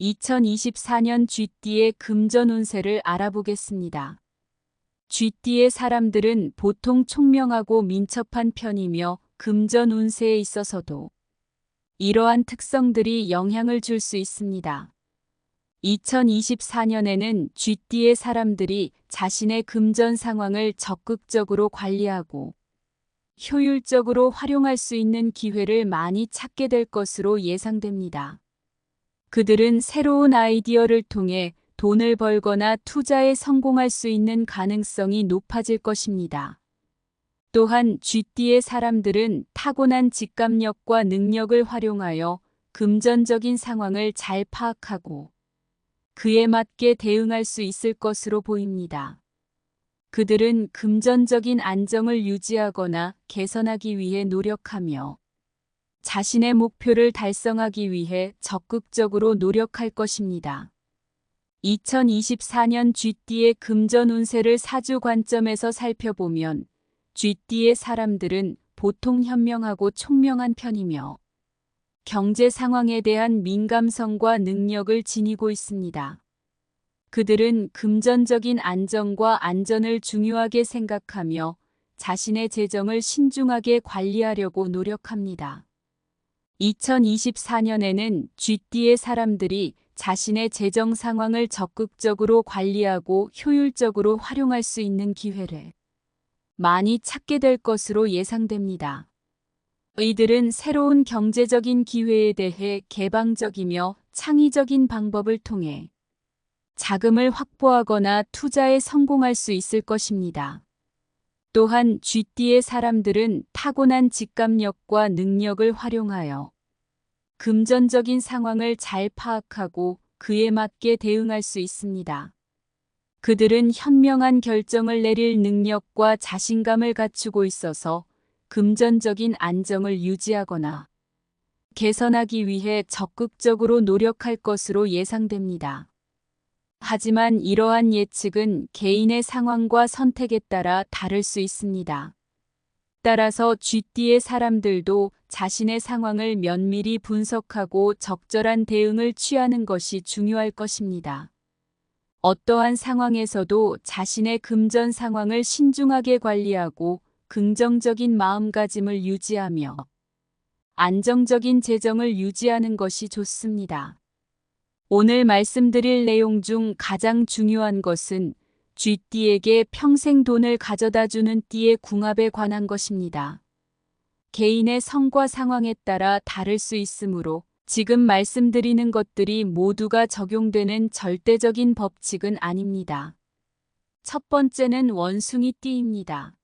2024년 쥐띠의 금전 운세를 알아보겠습니다. 쥐띠의 사람들은 보통 총명하고 민첩한 편이며 금전 운세에 있어서도 이러한 특성들이 영향을 줄 수 있습니다. 2024년에는 쥐띠의 사람들이 자신의 금전 상황을 적극적으로 관리하고 효율적으로 활용할 수 있는 기회를 많이 찾게 될 것으로 예상됩니다. 그들은 새로운 아이디어를 통해 돈을 벌거나 투자에 성공할 수 있는 가능성이 높아질 것입니다. 또한 쥐띠의 사람들은 타고난 직감력과 능력을 활용하여 금전적인 상황을 잘 파악하고 그에 맞게 대응할 수 있을 것으로 보입니다. 그들은 금전적인 안정을 유지하거나 개선하기 위해 노력하며 자신의 목표를 달성하기 위해 적극적으로 노력할 것입니다. 2024년 쥐띠의 금전 운세를 사주 관점에서 살펴보면 쥐띠의 사람들은 보통 현명하고 총명한 편이며 경제 상황에 대한 민감성과 능력을 지니고 있습니다. 그들은 금전적인 안정과 안전을 중요하게 생각하며 자신의 재정을 신중하게 관리하려고 노력합니다. 2024년에는 쥐띠의 사람들이 자신의 재정 상황을 적극적으로 관리하고 효율적으로 활용할 수 있는 기회를 많이 찾게 될 것으로 예상됩니다. 이들은 새로운 경제적인 기회에 대해 개방적이며 창의적인 방법을 통해 자금을 확보하거나 투자에 성공할 수 있을 것입니다. 또한 쥐띠의 사람들은 타고난 직감력과 능력을 활용하여 금전적인 상황을 잘 파악하고 그에 맞게 대응할 수 있습니다. 그들은 현명한 결정을 내릴 능력과 자신감을 갖추고 있어서 금전적인 안정을 유지하거나 개선하기 위해 적극적으로 노력할 것으로 예상됩니다. 하지만 이러한 예측은 개인의 상황과 선택에 따라 다를 수 있습니다. 따라서 쥐띠의 사람들도 자신의 상황을 면밀히 분석하고 적절한 대응을 취하는 것이 중요할 것입니다. 어떠한 상황에서도 자신의 금전 상황을 신중하게 관리하고 긍정적인 마음가짐을 유지하며 안정적인 재정을 유지하는 것이 좋습니다. 오늘 말씀드릴 내용 중 가장 중요한 것은 쥐띠에게 평생 돈을 가져다 주는 띠의 궁합에 관한 것입니다. 개인의 성과 상황에 따라 다를 수 있으므로 지금 말씀드리는 것들이 모두가 적용되는 절대적인 법칙은 아닙니다. 첫 번째는 원숭이 띠입니다.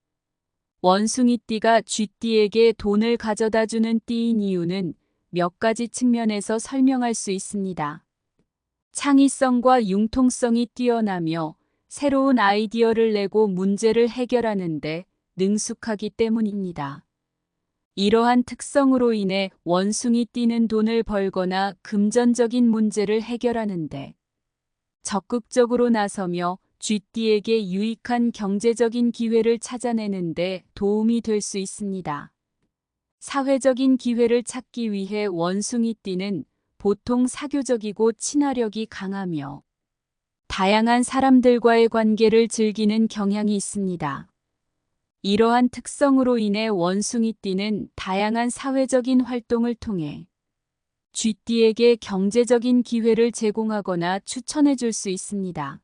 원숭이 띠가 쥐띠에게 돈을 가져다 주는 띠인 이유는 몇 가지 측면에서 설명할 수 있습니다. 창의성과 융통성이 뛰어나며 새로운 아이디어를 내고 문제를 해결하는데 능숙하기 때문입니다. 이러한 특성으로 인해 원숭이 띠는 돈을 벌거나 금전적인 문제를 해결하는데 적극적으로 나서며 쥐띠에게 유익한 경제적인 기회를 찾아내는데 도움이 될 수 있습니다. 사회적인 기회를 찾기 위해 원숭이 띠는 보통 사교적이고 친화력이 강하며 다양한 사람들과의 관계를 즐기는 경향이 있습니다. 이러한 특성으로 인해 원숭이띠는 다양한 사회적인 활동을 통해 쥐띠에게 경제적인 기회를 제공하거나 추천해 줄 수 있습니다.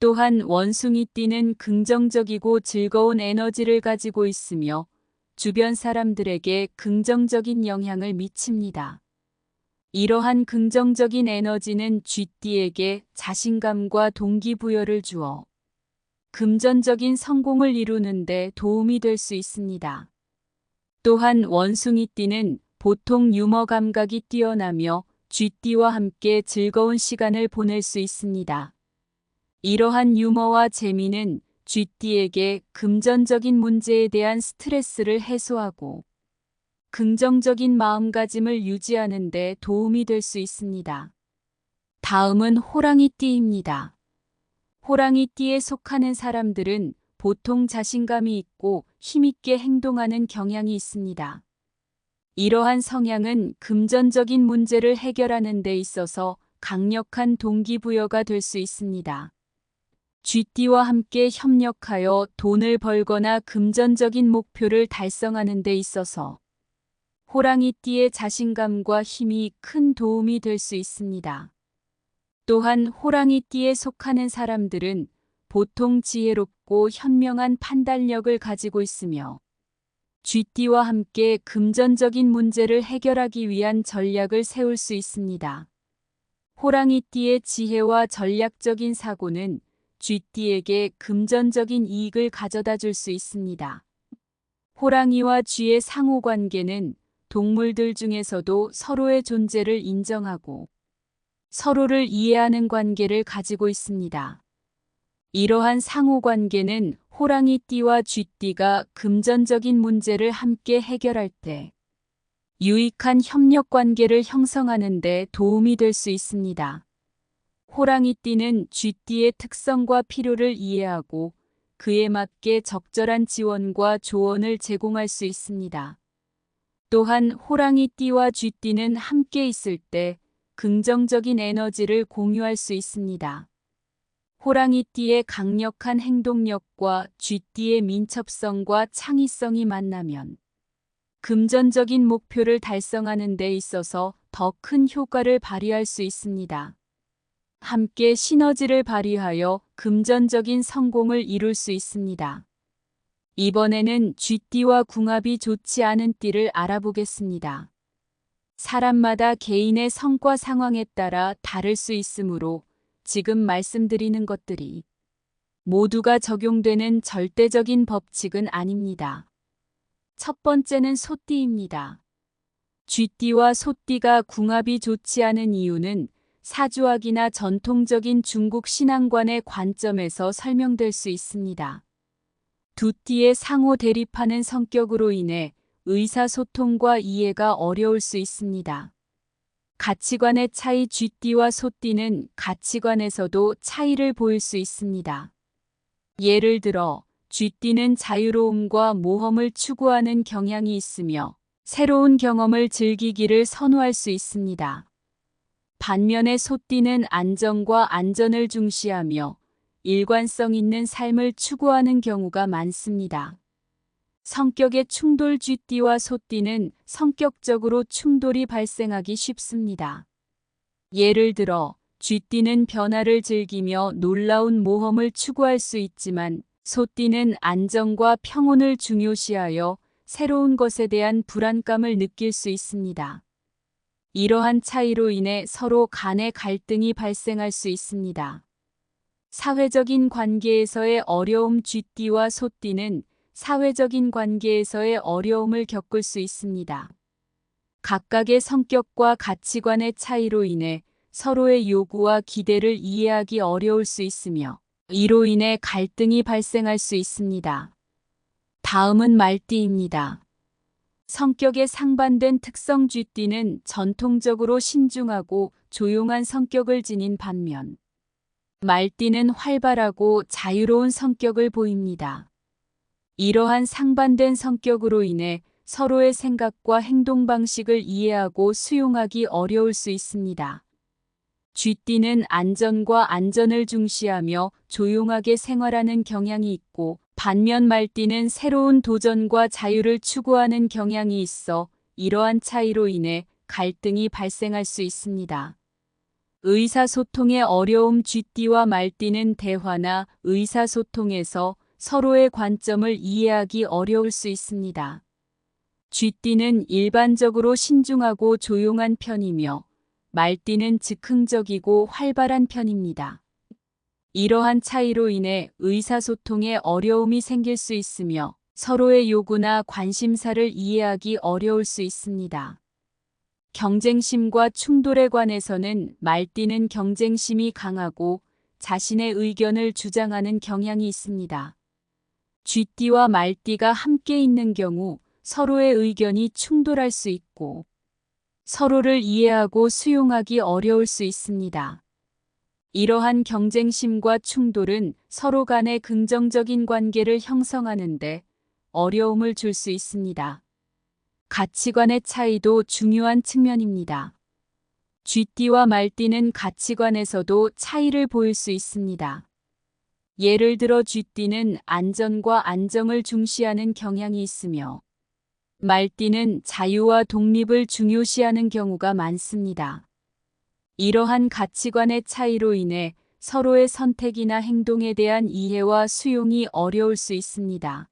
또한 원숭이띠는 긍정적이고 즐거운 에너지를 가지고 있으며 주변 사람들에게 긍정적인 영향을 미칩니다. 이러한 긍정적인 에너지는 쥐띠에게 자신감과 동기부여를 주어 금전적인 성공을 이루는데 도움이 될 수 있습니다. 또한 원숭이띠는 보통 유머 감각이 뛰어나며 쥐띠와 함께 즐거운 시간을 보낼 수 있습니다. 이러한 유머와 재미는 쥐띠에게 금전적인 문제에 대한 스트레스를 해소하고 긍정적인 마음가짐을 유지하는 데 도움이 될 수 있습니다. 다음은 호랑이띠입니다. 호랑이띠에 속하는 사람들은 보통 자신감이 있고 힘있게 행동하는 경향이 있습니다. 이러한 성향은 금전적인 문제를 해결하는 데 있어서 강력한 동기부여가 될 수 있습니다. 쥐띠와 함께 협력하여 돈을 벌거나 금전적인 목표를 달성하는 데 있어서 호랑이띠의 자신감과 힘이 큰 도움이 될 수 있습니다. 또한 호랑이띠에 속하는 사람들은 보통 지혜롭고 현명한 판단력을 가지고 있으며 쥐띠와 함께 금전적인 문제를 해결하기 위한 전략을 세울 수 있습니다. 호랑이띠의 지혜와 전략적인 사고는 쥐띠에게 금전적인 이익을 가져다 줄 수 있습니다. 호랑이와 쥐의 상호 관계는 동물들 중에서도 서로의 존재를 인정하고 서로를 이해하는 관계를 가지고 있습니다. 이러한 상호 관계는 호랑이 띠와 쥐띠가 금전적인 문제를 함께 해결할 때 유익한 협력 관계를 형성하는 데 도움이 될 수 있습니다. 호랑이띠는 쥐띠의 특성과 필요를 이해하고 그에 맞게 적절한 지원과 조언을 제공할 수 있습니다. 또한 호랑이띠와 쥐띠는 함께 있을 때 긍정적인 에너지를 공유할 수 있습니다. 호랑이띠의 강력한 행동력과 쥐띠의 민첩성과 창의성이 만나면 금전적인 목표를 달성하는 데 있어서 더 큰 효과를 발휘할 수 있습니다. 함께 시너지를 발휘하여 금전적인 성공을 이룰 수 있습니다. 이번에는 쥐띠와 궁합이 좋지 않은 띠를 알아보겠습니다. 사람마다 개인의 성과 상황에 따라 다를 수 있으므로 지금 말씀드리는 것들이 모두가 적용되는 절대적인 법칙은 아닙니다. 첫 번째는 소띠입니다. 쥐띠와 소띠가 궁합이 좋지 않은 이유는 사주학이나 전통적인 중국 신앙관의 관점에서 설명될 수 있습니다. 두 띠의 상호 대립하는 성격으로 인해 의사소통과 이해가 어려울 수 있습니다. 가치관의 차이 쥐띠와 소띠는 가치관에서도 차이를 보일 수 있습니다. 예를 들어 쥐띠는 자유로움과 모험을 추구하는 경향이 있으며 새로운 경험을 즐기기를 선호할 수 있습니다. 반면에 소띠는 안정과 안전을 중시하며 일관성 있는 삶을 추구하는 경우가 많습니다. 성격의 충돌 쥐띠와 소띠는 성격적으로 충돌이 발생하기 쉽습니다. 예를 들어 쥐띠는 변화를 즐기며 놀라운 모험을 추구할 수 있지만 소띠는 안정과 평온을 중요시하여 새로운 것에 대한 불안감을 느낄 수 있습니다. 이러한 차이로 인해 서로 간의 갈등이 발생할 수 있습니다. 사회적인 관계에서의 어려움 쥐띠와 소띠는 사회적인 관계에서의 어려움을 겪을 수 있습니다. 각각의 성격과 가치관의 차이로 인해 서로의 요구와 기대를 이해하기 어려울 수 있으며 이로 인해 갈등이 발생할 수 있습니다. 다음은 말띠입니다. 성격에 상반된 특성 쥐띠는 전통적으로 신중하고 조용한 성격을 지닌 반면 말띠는 활발하고 자유로운 성격을 보입니다. 이러한 상반된 성격으로 인해 서로의 생각과 행동 방식을 이해하고 수용하기 어려울 수 있습니다. 쥐띠는 안전과 안전을 중시하며 조용하게 생활하는 경향이 있고 반면 말띠는 새로운 도전과 자유를 추구하는 경향이 있어 이러한 차이로 인해 갈등이 발생할 수 있습니다. 의사소통의 어려움 쥐띠와 말띠는 대화나 의사소통에서 서로의 관점을 이해하기 어려울 수 있습니다. 쥐띠는 일반적으로 신중하고 조용한 편이며 말띠는 즉흥적이고 활발한 편입니다. 이러한 차이로 인해 의사소통에 어려움이 생길 수 있으며 서로의 요구나 관심사를 이해하기 어려울 수 있습니다. 경쟁심과 충돌에 관해서는 말띠는 경쟁심이 강하고 자신의 의견을 주장하는 경향이 있습니다. 쥐띠와 말띠가 함께 있는 경우 서로의 의견이 충돌할 수 있고 서로를 이해하고 수용하기 어려울 수 있습니다. 이러한 경쟁심과 충돌은 서로 간의 긍정적인 관계를 형성하는데 어려움을 줄 수 있습니다. 가치관의 차이도 중요한 측면입니다. 쥐띠와 말띠는 가치관에서도 차이를 보일 수 있습니다. 예를 들어 쥐띠는 안전과 안정을 중시하는 경향이 있으며 말띠는 자유와 독립을 중요시하는 경우가 많습니다. 이러한 가치관의 차이로 인해 서로의 선택이나 행동에 대한 이해와 수용이 어려울 수 있습니다.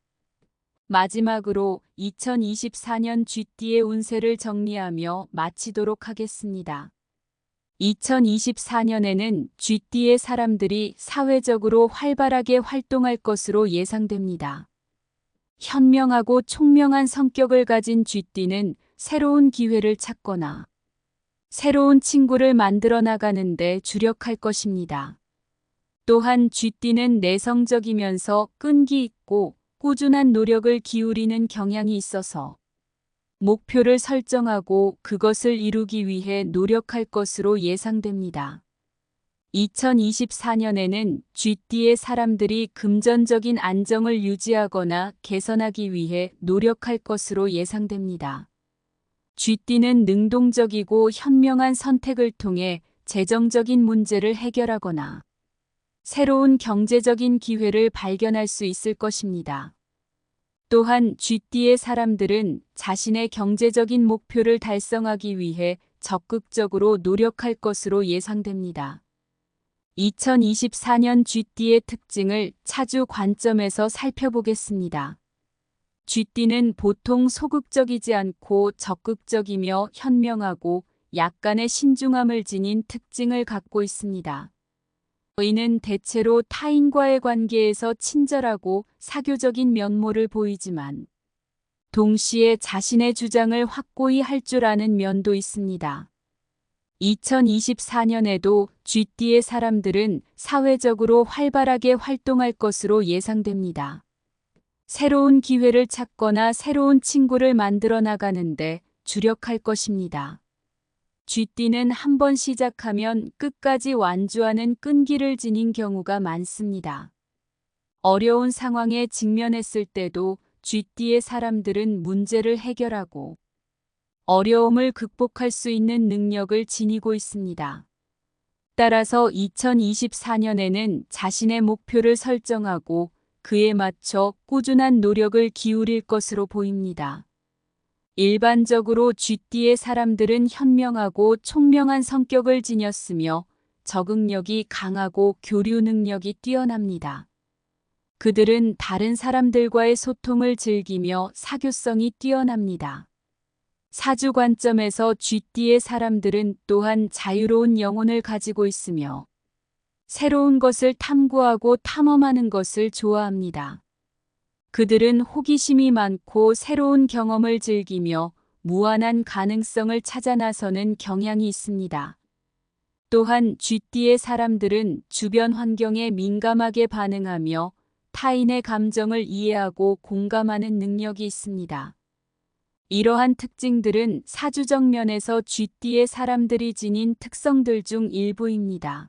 마지막으로 2024년 쥐띠의 운세를 정리하며 마치도록 하겠습니다. 2024년에는 쥐띠의 사람들이 사회적으로 활발하게 활동할 것으로 예상됩니다. 현명하고 총명한 성격을 가진 쥐띠는 새로운 기회를 찾거나 새로운 친구를 만들어 나가는데 주력할 것입니다. 또한 쥐띠는 내성적이면서 끈기 있고 꾸준한 노력을 기울이는 경향이 있어서 목표를 설정하고 그것을 이루기 위해 노력할 것으로 예상됩니다. 2024년에는 쥐띠의 사람들이 금전적인 안정을 유지하거나 개선하기 위해 노력할 것으로 예상됩니다. 쥐띠는 능동적이고 현명한 선택을 통해 재정적인 문제를 해결하거나 새로운 경제적인 기회를 발견할 수 있을 것입니다. 또한 쥐띠의 사람들은 자신의 경제적인 목표를 달성하기 위해 적극적으로 노력할 것으로 예상됩니다. 2024년 쥐띠의 특징을 차주 관점에서 살펴보겠습니다. 쥐띠는 보통 소극적이지 않고 적극적이며 현명하고 약간의 신중함을 지닌 특징을 갖고 있습니다. 이는 대체로 타인과의 관계에서 친절하고 사교적인 면모를 보이지만 동시에 자신의 주장을 확고히 할 줄 아는 면도 있습니다. 2024년에도 쥐띠의 사람들은 사회적으로 활발하게 활동할 것으로 예상됩니다. 새로운 기회를 찾거나 새로운 친구를 만들어 나가는데 주력할 것입니다. 쥐띠는 한 번 시작하면 끝까지 완주하는 끈기를 지닌 경우가 많습니다. 어려운 상황에 직면했을 때도 쥐띠의 사람들은 문제를 해결하고 어려움을 극복할 수 있는 능력을 지니고 있습니다. 따라서 2024년에는 자신의 목표를 설정하고 그에 맞춰 꾸준한 노력을 기울일 것으로 보입니다. 일반적으로 쥐띠의 사람들은 현명하고 총명한 성격을 지녔으며 적응력이 강하고 교류 능력이 뛰어납니다. 그들은 다른 사람들과의 소통을 즐기며 사교성이 뛰어납니다. 사주 관점에서 쥐띠의 사람들은 또한 자유로운 영혼을 가지고 있으며 새로운 것을 탐구하고 탐험하는 것을 좋아합니다. 그들은 호기심이 많고 새로운 경험을 즐기며 무한한 가능성을 찾아 나서는 경향이 있습니다. 또한 쥐띠의 사람들은 주변 환경에 민감하게 반응하며 타인의 감정을 이해하고 공감하는 능력이 있습니다. 이러한 특징들은 사주적 면에서 쥐띠의 사람들이 지닌 특성들 중 일부입니다.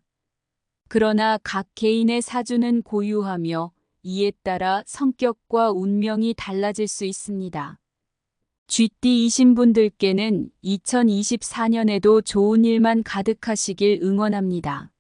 그러나 각 개인의 사주는 고유하며 이에 따라 성격과 운명이 달라질 수 있습니다. 쥐띠이신 분들께는 2024년에도 좋은 일만 가득하시길 응원합니다.